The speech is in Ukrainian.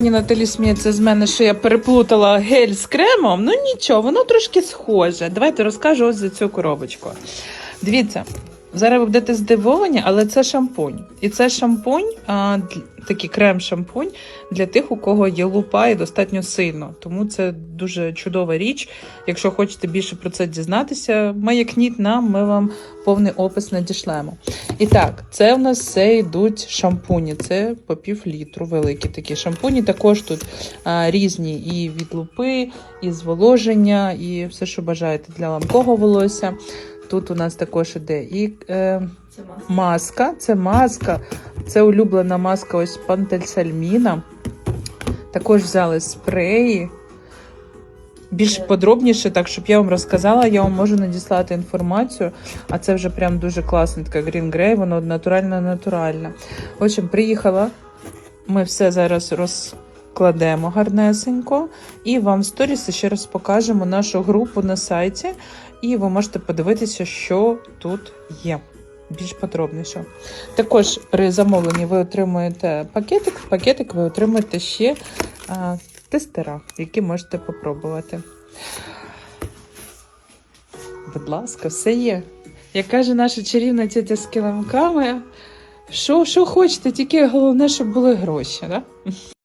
Наталі сміється з мене, що я переплутала гель з кремом. Ну нічого, воно трошки схоже. Давайте розкажу ось за цю коробочку. Дивіться, зараз ви будете здивовані, але це шампунь. І це шампунь, а, такий крем-шампунь для тих, у кого є лупа і достатньо сильно. Тому це дуже чудова річ. Якщо хочете більше про це дізнатися, маякніть нам, ми вам повний опис надішлемо. І так, це у нас все йдуть шампуні. Це по пів літру великі такі шампуні. Також тут а, різні і від лупи, і зволоження, і все, що бажаєте для ламкого волосся. Тут у нас також іде і е, Це маска. маска. Це маска. Це улюблена маска ось пантельсальміна. Також взяли спреї. Більш Е. подробніше, так щоб я вам розказала, я вам можу надіслати інформацію. А це вже прям дуже класно, така Green Grey, воно натуральне натуральне. В общем, приїхала. Ми все зараз розкладемо гарнесенько. І вам в сторіс ще раз покажемо нашу групу на сайті. І ви можете подивитися, що тут є. Більш подробніше. Також при замовленні ви отримуєте пакетик. Пакетик ви отримуєте ще а, тестера, які можете попробувати. Будь ласка, все є. Як каже наша чарівна тітя з килимками, що, що хочете, тільки головне, щоб були гроші. Да?